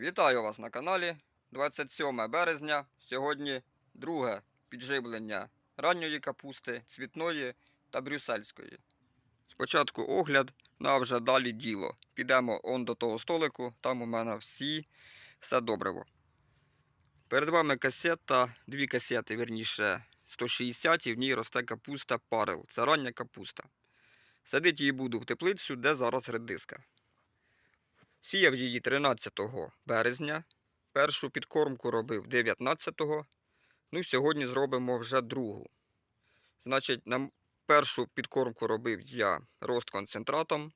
Вітаю вас на каналі 27 березня. Сьогодні друге підживлення ранньої капусти, цвітної та брюссельської. Спочатку огляд, ну а вже далі діло. Підемо он до того столику, там у мене всі, все добриво. Перед вами касета, дві касети, вірніше 160 і в ній росте капуста парел. Це рання капуста. Садити її буду в теплицю, де зараз редиска. Сіяв її 13 березня. Першу підкормку робив 19-го. Ну, сьогодні зробимо вже другу. Значить, на першу підкормку робив я рост концентратом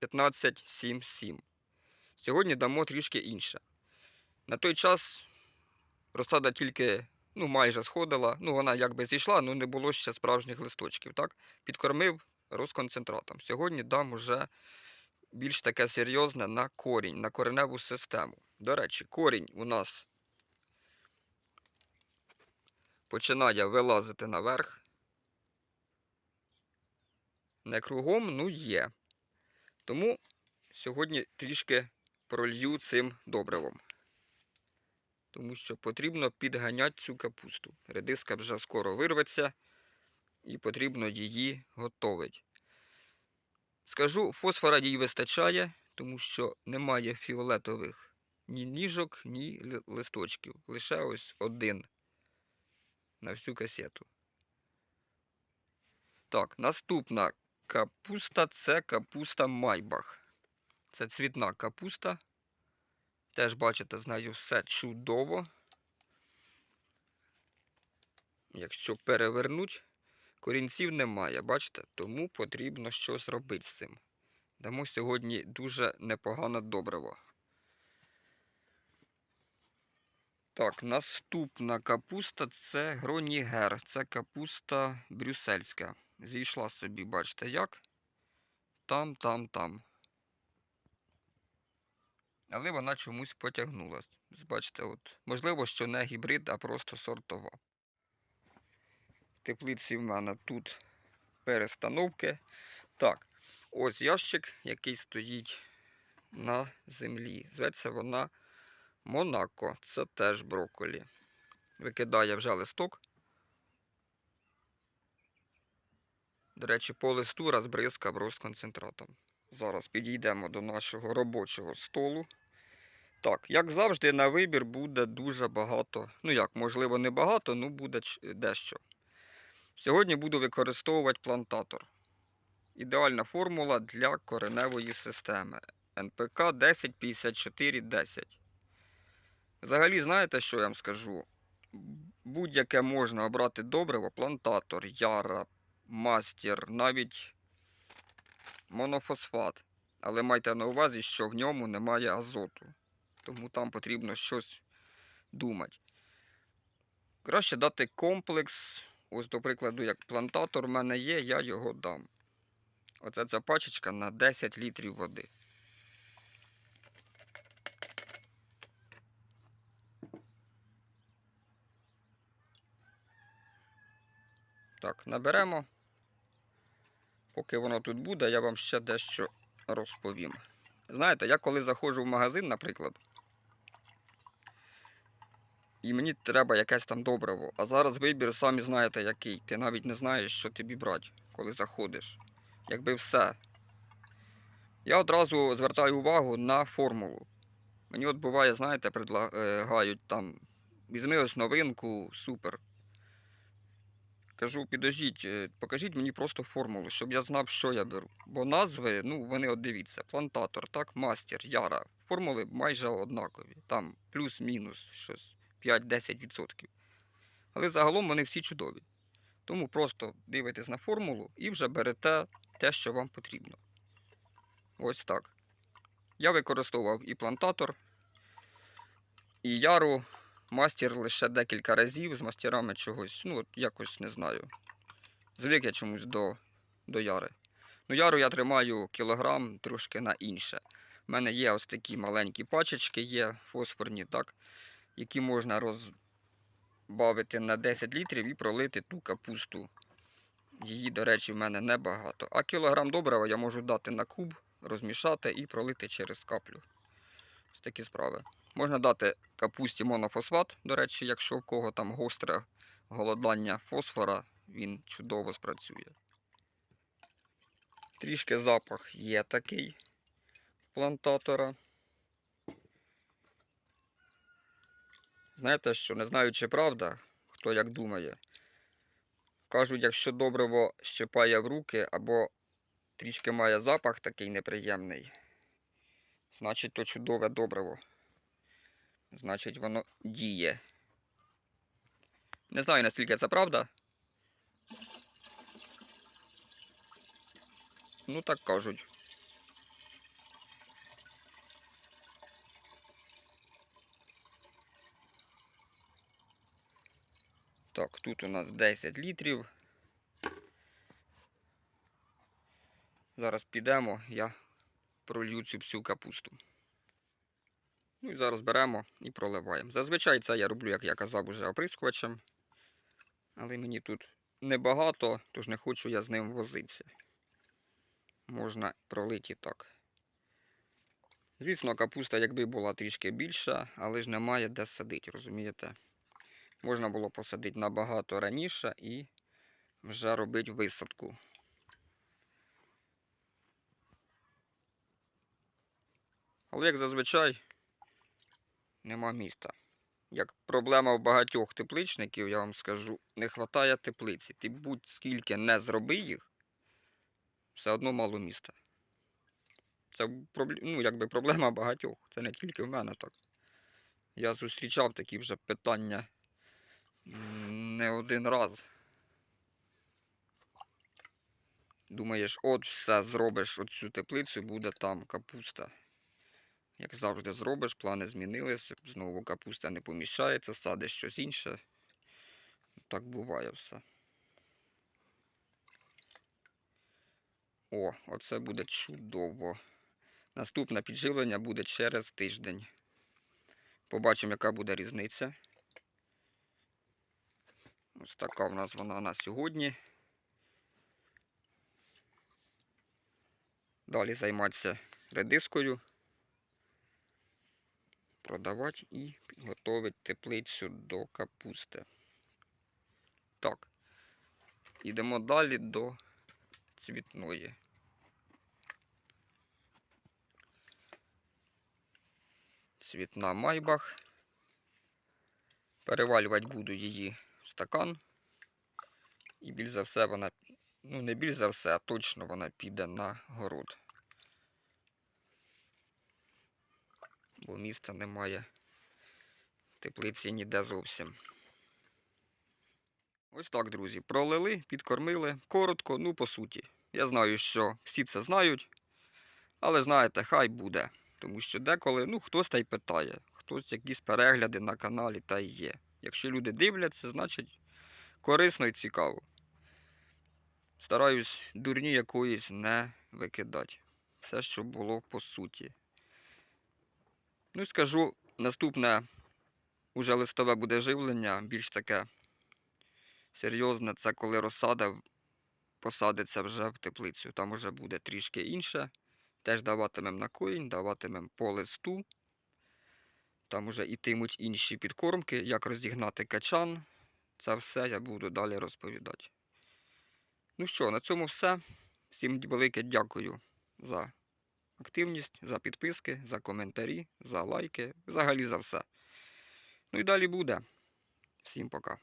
15-7-7. Сьогодні дамо трішки інше. На той час розсада тільки ну, майже сходила. Ну, вона якби зійшла, але не було ще справжніх листочків. Так? Підкормив розконцентратом. Сьогодні дам уже більш таке серйозне на корінь, на кореневу систему. До речі, корінь у нас починає вилазити наверх. Не кругом, ну є. Тому сьогодні трішки пролью цим добривом. Тому що потрібно підганяти цю капусту. Редиска вже скоро вирветься і потрібно її готовити. Скажу, фосфора їй вистачає, тому що немає фіолетових ні ніжок, ні листочків. Лише ось один на всю касету. Так, наступна капуста це капуста Майбах. Це цвітна капуста. Теж бачите, з нею все чудово. Якщо перевернуть, корінців немає, бачите? Тому потрібно щось робити з цим. Дамо сьогодні дуже непогане добриво. Так, наступна капуста це гронігер. Це капуста брюссельська. Зійшла собі, бачите, як? Там, там, там. Але вона чомусь потягнулась. Бачите, от, можливо, що не гібрид, а просто сортова. Теплиці в мене тут перестановки. Так, ось ящик, який стоїть на землі. Зветься вона Монако. Це теж брокколі. Викидає вже листок. До речі, по листу розбризкав розконцентратом. Зараз підійдемо до нашого робочого столу. Так, як завжди, на вибір буде дуже багато. Ну як, можливо, не багато, ну буде дещо. Сьогодні буду використовувати плантатор. Ідеальна формула для кореневої системи. НПК 105410. Взагалі, знаєте, що я вам скажу? Будь-яке можна обрати добриво, плантатор, яра, мастер, навіть монофосфат. Але майте на увазі, що в ньому немає азоту. Тому там потрібно щось думати. Краще дати комплекс. Ось, до прикладу, як плантатор в мене є, я його дам. Оце ця пачечка на 10 літрів води. Так, наберемо. Поки воно тут буде, я вам ще дещо розповім. Знаєте, я коли заходжу в магазин, наприклад, і мені треба якесь там добриво. А зараз вибір, самі знаєте, який. Ти навіть не знаєш, що тобі брати, коли заходиш. Якби все. Я одразу звертаю увагу на формулу. Мені от буває, знаєте, предлагають там, візьми ось новинку, супер. Кажу, підождіть, е, покажіть мені просто формулу, щоб я знав, що я беру. Бо назви, ну, вони от дивіться, плантатор, так, мастер, яра. Формули майже однакові. Там плюс-мінус щось 5-10%. Але загалом вони всі чудові. Тому просто дивитесь на формулу і вже берете те, що вам потрібно. Ось так. Я використовував і плантатор, і яру. Мастер лише декілька разів з мастерами чогось, ну, якось не знаю. Звик я чомусь до, до яри. Ну, яру я тримаю кілограм трошки на інше. У мене є ось такі маленькі пачечки, є фосфорні, так, які можна розбавити на 10 літрів і пролити ту капусту. Її, до речі, в мене небагато. А кілограм добрива я можу дати на куб, розмішати і пролити через каплю. Ось такі справи. Можна дати капусті монофосфат, до речі, якщо в кого там гостре голодання фосфора, він чудово спрацює. Трішки запах є такий плантатора. Знаєте що, не знаю, чи правда, хто як думає. Кажуть, якщо добриво щипає в руки або трішки має запах такий неприємний, значить то чудове добриво. Значить, воно діє. Не знаю, наскільки це правда. Ну, так кажуть. Так, тут у нас 10 літрів. Зараз підемо, я пролью цю всю капусту. Ну і зараз беремо і проливаємо. Зазвичай це я роблю, як я казав, уже оприскувачем. Але мені тут небагато, тож не хочу я з ним возитися. Можна пролити так. Звісно, капуста, якби була трішки більша, але ж немає де садити, розумієте? Можна було посадити набагато раніше і вже робити висадку. Але як зазвичай нема міста. Як проблема в багатьох тепличників, я вам скажу, не вистачає теплиці. Ти будь-скільки не зроби їх, все одно мало міста. Це ну, якби проблема багатьох. Це не тільки в мене так. Я зустрічав такі вже питання не один раз. Думаєш, от все зробиш оцю теплицю, буде там капуста. Як завжди зробиш, плани змінились, знову капуста не поміщається, садиш щось інше. Так буває все. О, оце буде чудово. Наступне підживлення буде через тиждень. Побачимо, яка буде різниця. Ось така в нас вона на сьогодні. Далі займатися редискою продавати і підготовити теплицю до капусти. Так. Йдемо далі до цвітної. Цвітна майбах. Перевалювати буду її стакан. І більш за все вона, ну не більш за все, а точно вона піде на город. бо міста немає. Теплиці ніде зовсім. Ось так, друзі. Пролили, підкормили. Коротко, ну по суті. Я знаю, що всі це знають. Але знаєте, хай буде. Тому що деколи, ну, хтось та й питає, хтось якісь перегляди на каналі та й є. Якщо люди дивляться, значить корисно і цікаво. Стараюсь дурні якоїсь не викидати. Все, що було по суті. Ну скажу, наступне уже листове буде живлення, більш таке серйозне, це коли розсада посадиться вже в теплицю. Там вже буде трішки інше. Теж даватимемо на коїнь, даватимемо по листу. Там вже ітимуть інші підкормки, як розігнати качан. Це все я буду далі розповідати. Ну що, на цьому все. Всім велике дякую за активність, за підписки, за коментарі, за лайки, взагалі за все. Ну і далі буде. Всім пока.